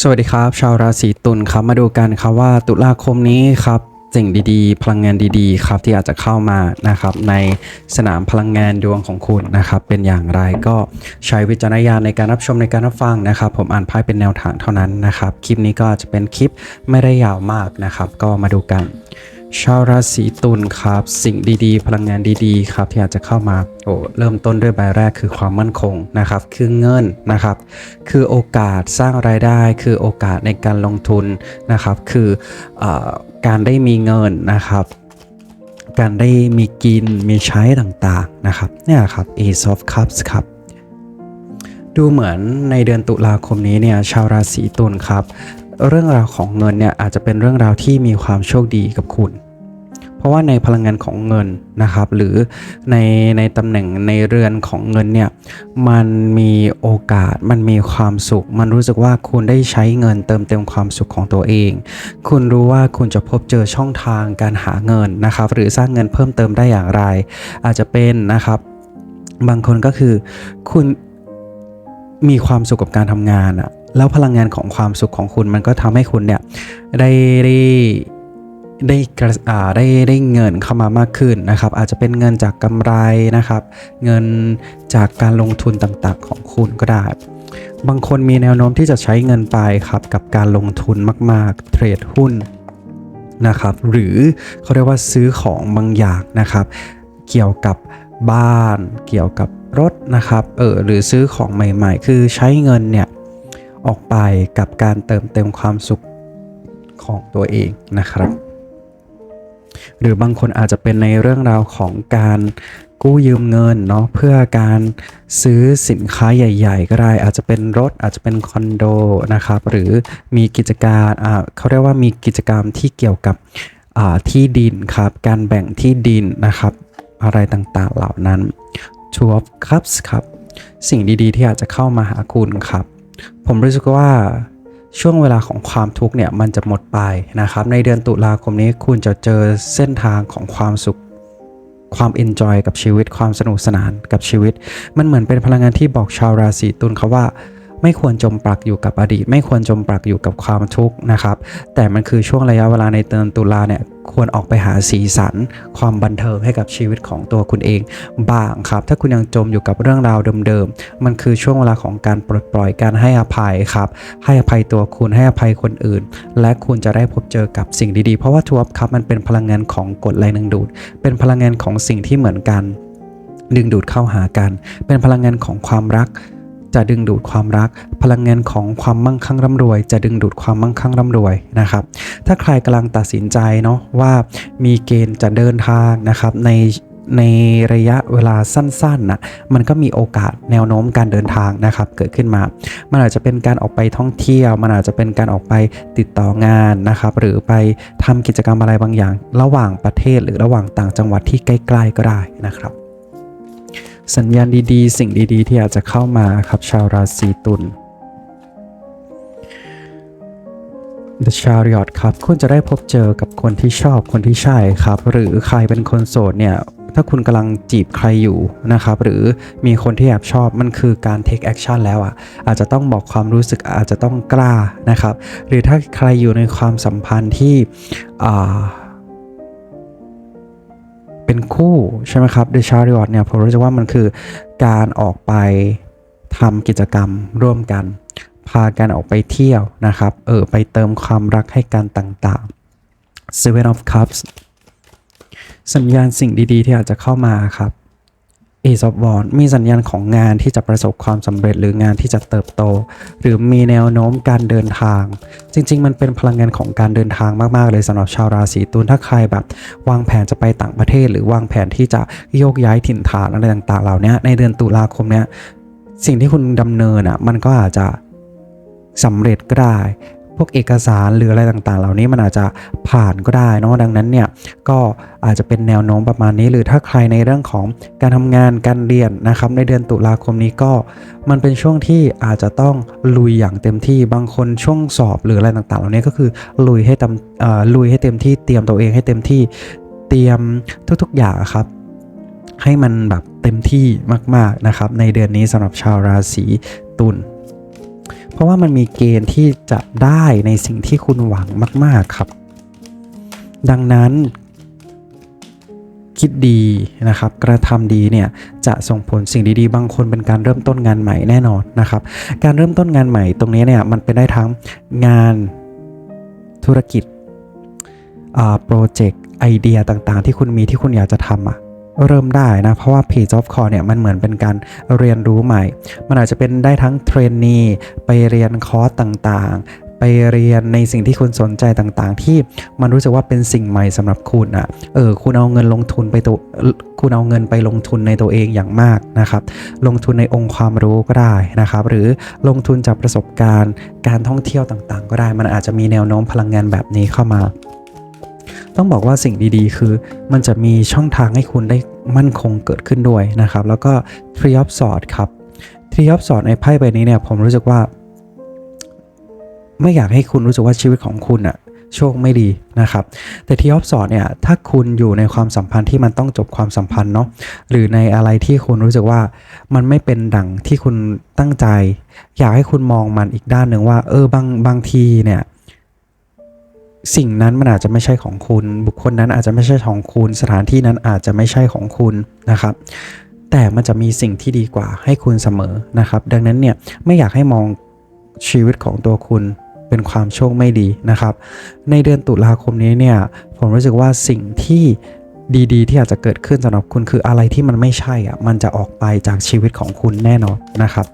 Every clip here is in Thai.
สวัสดีครับ ชาวราศีตุลครับมาดูกันครับว่าตุลาคมนี้ครับสิ่งดีๆ พลังงานดีๆ ครับที่อาจจะเข้ามานะครับในสนามพลังงานดวงของคุณนะครับเป็นอย่างไรก็ใช้วิจารณญาณในการรับชมในการรับฟังนะครับ ผมอ่านไพ่เป็นแนวทางเท่านั้นนะครับ คลิปนี้ก็จะเป็นคลิปไม่ได้ยาวมากนะครับ ก็มาดูกัน ชาวราศีตุลครับ สิ่งดีๆ พลังงานดีๆ ครับที่อาจจะเข้ามาโอ้เริ่มต้นด้วยใบแรกคือความมั่นคงนะครับ คือเงินนะครับ คือโอกาสสร้างรายได้ คือโอกาสในการลงทุนนะครับ คือเออการได้มีเงินนะครับการได้มีกินมีใช้ต่างๆนะครับเนี่ยครับ Ace of Cups ครับดูเหมือนในเดือนตุลาคมนี้เนี่ยชาวราศีตุลครับ เรื่องราวของเงินเนี่ยอาจจะเป็นเรื่องราวที่มีความโชคดีกับคุณ เพราะว่าในพลังงานของเงินนะครับ หรือในในตำแหน่งในเรือนของเงินเนี่ยมันมีโอกาสมันมีความสุข มันรู้สึกว่าคุณได้ใช้เงินเติมเต็มความสุขของตัวเอง คุณรู้ว่าคุณจะพบเจอช่องทางการหาเงินนะครับ หรือสร้างเงินเพิ่มเติมได้อย่างไร อาจจะเป็นนะครับ บางคนก็คือคุณมีความสุขกับการทำงานอะแล้วพลังงานของความสุขของคุณมันก็ทำให้คุณเนี่ยได้ได้ ได้ได้ได้เงินเข้ามามากขึ้นนะครับ อาจจะเป็นเงินจากกำไรนะครับ เงินจากการลงทุนต่างๆ ของคุณก็ได้ บางคนมีแนวโน้มที่จะใช้เงินไปครับกับการลงทุนมาก ๆ เทรดหุ้นนะครับหรือเขาเรียกว่าซื้อของบางอย่างนะครับ เกี่ยวกับบ้าน เกี่ยวกับรถนะครับเออหรือซื้อของใหม่ ๆ คือใช้เงินเนี่ยออกไปกับการเติมเต็มความสุขของตัวเองนะครับ หรือบางคนอาจจะเป็นในเรื่องราวของการกู้ยืมเงินเนาะเพื่อการซื้อสินค้าใหญ่ ๆ ก็ได้ อาจจะเป็นรถอาจจะเป็นคอนโดนะครับ หรือมีกิจการอ่าเขาเรียกว่ามีกิจกรรมที่เกี่ยวกับที่ดินครับ การแบ่งที่ดินนะครับ อะไรต่างๆเหล่านั้น Two of Cups ครับ สิ่งดีๆที่อาจจะเข้ามาหาคุณครับ ผมรู้สึกว่า ช่วงเวลาของความทุกข์เนี่ยมันจะหมดไปนะครับในเดือนตุลาคมนี้คุณจะเจอเส้นทางของความสุข ความเอนจอยกับชีวิตความสนุกสนานกับชีวิต มันเหมือนเป็นพลังงานที่บอกชาวราศีตุลเขาว่า ไม่ควรจมปลักอยู่กับอดีต ไม่ควรจมปลักอยู่กับความทุกข์นะครับ แต่มันคือช่วงระยะเวลาในเดือนตุลาเนี่ยควรออกไปหาสีสัน ความบันเทิงให้กับชีวิตของตัวคุณเอง บ้างครับ ถ้าคุณยังจมอยู่กับเรื่องราวเดิมๆ มันคือช่วงเวลาของการปลดปล่อยการให้อภัยครับ ให้อภัยตัวคุณให้อภัยคนอื่น และคุณจะได้พบเจอกับสิ่งดีๆ เพราะว่าทัวร์ครับมันเป็นพลังงานของกฎแรงดึงดูด เป็นพลังงานของสิ่งที่เหมือนกันดึงดูดเข้าหากัน เป็นพลังงานของความรัก จะดึงดูดความรัก พลังงานของความมั่งคั่งร่ำรวย จะดึงดูดความมั่งคั่งร่ำรวยนะครับ ถ้าใครกำลังตัดสินใจเนาะว่ามีเกณฑ์จะเดินทางนะครับในในระยะเวลาสั้นๆนะมันก็มีโอกาสแนวโน้มการเดินทางนะครับ เกิดขึ้นมา มันอาจจะเป็นการออกไปท่องเที่ยว มันอาจจะเป็นการออกไปติดต่องานนะครับ หรือไปทำกิจกรรมอะไรบางอย่าง ระหว่างประเทศหรือระหว่างต่างจังหวัดที่ใกล้ ๆ ก็ได้นะครับ สัญญาณดีๆ สิ่งดีๆ ที่อาจจะเข้ามาครับชาวราศีตุล The Chariot ครับคุณจะได้พบเจอกับคนที่ชอบคนที่ใช่ครับ หรือใครเป็นคนโสดเนี่ยถ้าคุณกำลังจีบใครอยู่นะครับ หรือมีคนที่แอบชอบมันคือการ take action แล้วอะ อาจจะต้องบอกความรู้สึกอาจจะต้องกล้านะครับ หรือถ้าใครอยู่ในความสัมพันธ์ที่อ่า เป็นคู่ใช่ไหมครับ The Chariot เนี่ยผมรู้สึกว่ามันคือการออกไปทำกิจกรรมร่วมกัน พากันออกไปเที่ยวนะครับ เออไปเติมความรักให้กันต่างๆ Seven of Cups สัญญาณสิ่งดีๆ ที่อาจจะเข้ามาครับ Ace of Wands มีสัญญาณของงานที่จะประสบความสำเร็จหรืองานที่จะเติบโต หรือมีแนวโน้มการเดินทาง จริง ๆ มันเป็นพลังงานของการเดินทางมากๆ เลยสำหรับชาวราศีตุลถ้าใครแบบ วางแผนจะไปต่างประเทศ หรือวางแผนที่จะโยกย้ายถิ่นฐานอะไรต่างๆ เหล่านี้ในเดือนตุลาคมเนี้ยสิ่งที่คุณดำเนินอะมันก็อาจจะสำเร็จก็ได้ พวกเอกสารหรืออะไรต่างๆ เหล่านี้มันอาจจะผ่านก็ได้เนอะดังนั้นเนี่ยก็อาจจะเป็นแนวโน้มประมาณนี้ หรือถ้าใครในเรื่องของการทำงานการเรียนนะครับ ในเดือนตุลาคมนี้ก็มันเป็นช่วงที่อาจจะต้องลุยอย่างเต็มที่บางคนช่วงสอบหรืออะไรต่างๆ เหล่านี้ก็คือลุยให้เต็มลุยให้เต็มที่เตรียมตัวเองให้เต็มที่เตรียมทุกๆอย่างครับให้มันแบบเต็มที่มาก ๆ นะครับ ในเดือนนี้สำหรับชาวราศีตุล ราะว่ามันมีเกณฑ์ที่จะได้ในสิ่งที่คุณหวังมาก ๆครับ ดังนั้น คิดดีนะครับ กระทำดีเนี่ยจะส่งผลสิ่งดีๆ บางคนเป็นการเริ่มต้นงานใหม่แน่นอนนะครับ การเริ่มต้นงานใหม่ตรงนี้เนี่ยมันเป็นได้ทั้งงานธุรกิจโปรเจกต์ไอเดียต่างๆ ที่คุณมีที่คุณอยากจะทำอะ เริ่มได้นะ เพราะว่า Page of Call เนี่ยมันเหมือนเป็นการเรียนรู้ใหม่ มันอาจจะเป็นได้ทั้งเทรนนีไปเรียนคอร์สต่างๆ ไปเรียนในสิ่งที่คุณสนใจต่างๆ ที่มันรู้สึกว่าเป็นสิ่งใหม่สำหรับคุณอะเออคุณเอาเงินลงทุนไปตัวคุณเอาเงินไปลงทุนในตัวเองอย่างมากนะครับ ลงทุนในองค์ความรู้ก็ได้นะครับ หรือลงทุนจากประสบการณ์การท่องเที่ยวต่างๆ ก็ได้ มันอาจจะมีแนวโน้มพลังงานแบบนี้เข้ามา ต้องบอกว่าสิ่งดีๆ คือมันจะมีช่องทางให้คุณได้มั่นคงเกิดขึ้นด้วยนะครับ แล้วก็ Tree of Swords ครับ Tree of Swords ในไพ่ใบนี้เนี่ยผมรู้สึกว่า ไม่อยากให้คุณรู้สึกว่าชีวิตของคุณอะโชคไม่ดีนะครับ แต่ที่ออฟสอดเนี่ย ถ้าคุณอยู่ในความสัมพันธ์ที่มันต้องจบความสัมพันธ์เนาะ หรือในอะไรที่คุณรู้สึกว่ามันไม่เป็นดังที่คุณตั้งใจ อยากให้คุณมองมันอีกด้านหนึ่งว่า เออบางบางทีเนี่ย สิ่งนั้นมันอาจจะไม่ใช่ของคุณ บุคคลนั้นอาจจะไม่ใช่ของคุณ สถานที่นั้นอาจจะไม่ใช่ของคุณนะครับแต่มันจะมีสิ่งที่ดีกว่าให้คุณเสมอนะครับ ดังนั้นเนี่ยไม่อยากให้มองชีวิตของตัวคุณเป็นความโชคไม่ดีนะครับ ในเดือนตุลาคมนี้เนี่ยผมรู้สึกว่าสิ่งที่ดีๆ ที่อาจจะเกิดขึ้นสำหรับคุณคืออะไรที่มันไม่ใช่อะมันจะออกไปจากชีวิตของคุณแน่นอนนะครับ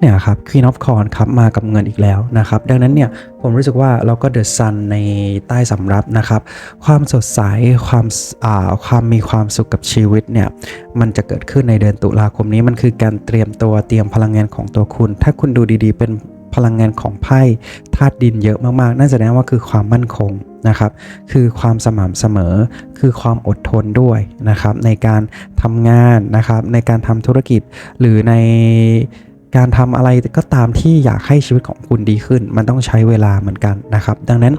เนี่ยครับ Queen of c o r n ครับมากับเงินอีกแล้วนะครับ ดังนั้นเนี่ยผมรู้สึกว่าเราก็ The Sun ในใต้สำรับนะครับ ความสดใสความอ่าความมีความสุขกับชีวิตเนี่ยมันจะเกิดขึ้นในเดือนตุลาคมนี้มันคือการเตรียมตัวเตรียมพลังงานของตัวคุณ ถ้าคุณดูดีๆ เป็นพลังงานของไพ่ธาตุดินเยอะมากๆ นั่นแสดงว่าคือความมั่นคงนะครับ คือความสม่ำเสมอ คือความอดทนด้วยนะครับ ในการทำงานนะครับ ในการทำธุรกิจหรือใน การทำอะไรก็ตามที่อยากให้ชีวิตของคุณดีขึ้น มันต้องใช้เวลาเหมือนกันนะครับ ดังนั้น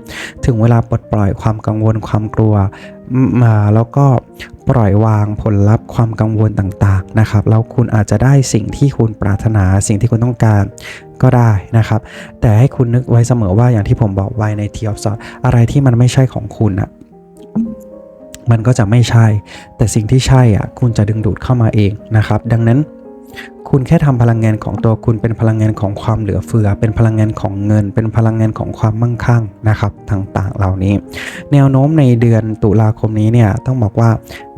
ถึงเวลาปลดปล่อยความกังวลความกลัวมาแล้วก็ปล่อยวางผลลัพธ์ความกังวลต่างๆนะครับแล้วคุณอาจจะได้สิ่งที่คุณปรารถนาสิ่งที่คุณต้องการก็ได้นะครับ แต่ให้คุณนึกไว้เสมอว่าอย่างที่ผมบอกไว้ในทีออฟซออะไรที่มันไม่ใช่ของคุณอะมันก็จะไม่ใช่ แต่สิ่งที่ใช่อะคุณจะดึงดูดเข้ามาเองนะครับ ดังนั้น คุณแค่ทำพลังงานของตัวคุณเป็นพลังงานของความเหลือเฟือ เป็นพลังงานของเงิน เป็นพลังงานของความมั่งคั่งนะครับต่างๆ เหล่านี้ แนวโน้มในเดือนตุลาคมนี้เนี่ยต้องบอกว่า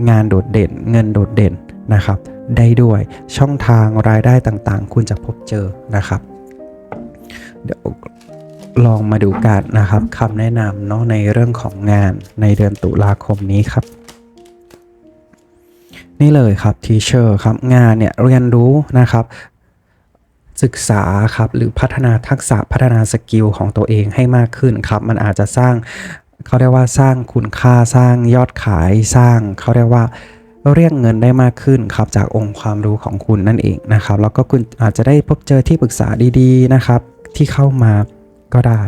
งานโดดเด่น เงินโดดเด่นนะครับ ได้ด้วยช่องทางรายได้ต่างๆ คุณจะพบเจอนะครับ เดี๋ยวลองมาดูกันนะครับคำแนะนำเนาะในเรื่องของงานในเดือนตุลาคมนี้ครับ นี่เลยครับทีเชอร์ครับงานเนี่ยเรียนรู้นะครับศึกษาครับหรือพัฒนาทักษะพัฒนาสกิลของตัวเองให้มากขึ้นครับ มันอาจจะสร้างเขาเรียกว่าสร้างคุณค่าสร้างยอดขายสร้างเขาเรียกว่าเรียกเงินได้มากขึ้นครับจากองค์ความรู้ของคุณนั่นเองนะครับ แล้วก็คุณอาจจะได้พบเจอที่ปรึกษาดีๆนะครับ ที่เข้ามาก็ได้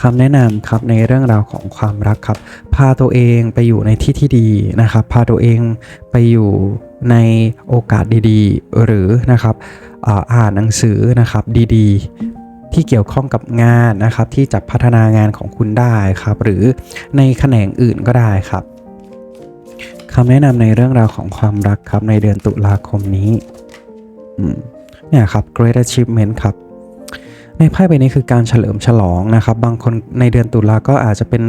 คำแนะนำครับในเรื่องราวของความรักครับ พาตัวเองไปอยู่ในที่ที่ดีนะครับ พาตัวเองไปอยู่ในโอกาสดีๆ หรือนะครับอ่านหนังสือนะครับดีๆ ที่เกี่ยวข้องกับงานนะครับ ที่จะพัฒนางานของคุณได้ครับ หรือในแขนงอื่นก็ได้ครับคำแนะนำในเรื่องราวของความรักครับในเดือนตุลาคมนี้เนี่ยครับ Great Achievement ครับ ในไพ่ใบนี้คือการเฉลิมฉลองนะครับ บางคนในเดือนตุลาก็อาจจะเป็น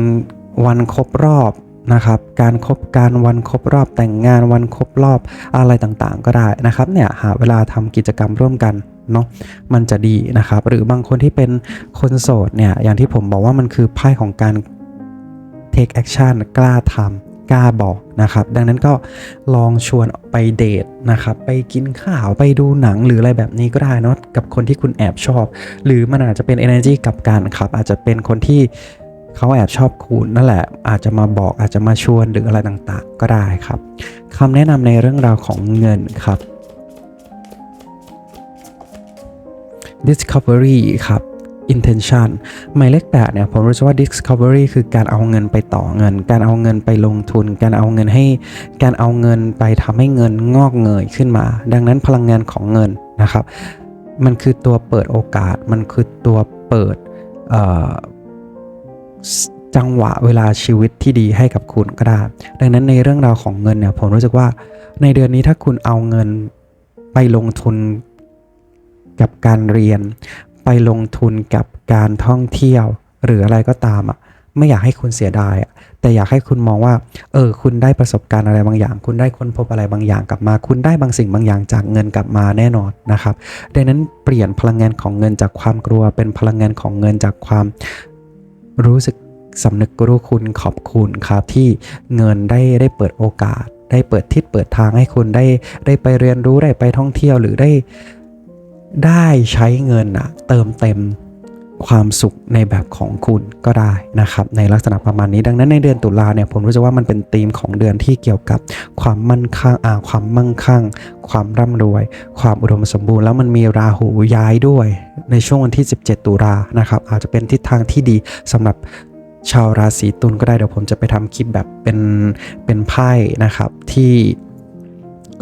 วันครบรอบนะครับ การครบการวันครบรอบแต่งงานวันครบรอบอะไรต่างๆ ก็ได้นะครับเนี่ยหาเวลาทำกิจกรรมร่วมกันเนาะมันจะดีนะครับ หรือบางคนที่เป็นคนโสดเนี่ยอย่างที่ผมบอกว่ามันคือไพ่ของการ take action กล้าทำ กล้าบอกนะครับ ดังนั้นก็ลองชวนไปเดทนะครับ ไปกินข้าวไปดูหนังหรืออะไรแบบนี้ก็ได้นะกับคนที่คุณแอบชอบ หรือมันอาจจะเป็น energy กับการครับ อาจจะเป็นคนที่เขาแอบชอบคุณนั่นแหละ อาจจะมาบอกอาจจะมาชวนหรืออะไรต่างๆ ก็ได้ครับคำแนะนำในเรื่องราวของเงินครับ discovery ครับ intention หมายเลขแปดเนี่ยผมรู้สึกว่า discovery คือการเอาเงินไปต่อเงิน การเอาเงินไปลงทุน การเอาเงินให้ การเอาเงินไปทำให้เงินงอกเงยขึ้นมา ดังนั้นพลังงานของเงินนะครับ มันคือตัวเปิดโอกาส มันคือตัวเปิดจังหวะเวลาชีวิตที่ดีให้กับคุณก็ได้ ดังนั้นในเรื่องราวของเงินเนี่ยผมรู้สึกว่าในเดือนนี้ถ้าคุณเอาเงินไปลงทุนกับการเรียน ไปลงทุนกับการท่องเที่ยว หรืออะไรก็ตามอะไม่อยากให้คุณเสียดายอะแต่อยากให้คุณมองว่า เออ คุณได้ประสบการณ์อะไรบางอย่าง คุณได้ค้นพบอะไรบางอย่างกลับมา คุณได้บางสิ่งบางอย่างจากเงินกลับมาแน่นอนนะครับ ดังนั้นเปลี่ยนพลังงานของเงินจากความกลัว เป็นพลังงานของเงินจากความรู้สึกสำนึกรู้คุณขอบคุณครับ ที่เงินได้ได้เปิดโอกาส ได้เปิดทิศเปิดทางให้คุณได้ได้ไปเรียนรู้ได้ไปท่องเที่ยวหรือได้ ได้ใช้เงินอะเติมเต็มความสุขในแบบของคุณก็ได้นะครับในลักษณะประมาณนี้ดังนั้นในเดือนตุลาเนี่ยผมรู้สึกว่ามันเป็นธีมของเดือนที่เกี่ยวกับความมั่นคงอ่าความมั่งคั่ง ความร่ำรวย ความอุดมสมบูรณ์แล้วมันมีราหูย้ายด้วย ในช่วงวันที่ 17 ตุลานะครับอาจจะเป็นทิศทางที่ดีสำหรับชาวราศีตุลก็ได้เดี๋ยวผมจะไปทำคลิปแบบเป็นเป็นไพ่นะครับที่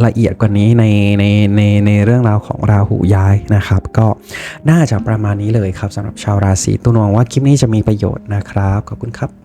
ละเอียดกว่านี้ในในในในเรื่องราวของราหูย้ายนะครับ ก็น่าจะประมาณนี้เลยครับสำหรับชาวราศีตุลหวังว่าคลิปนี้จะมีประโยชน์นะครับขอบคุณครับ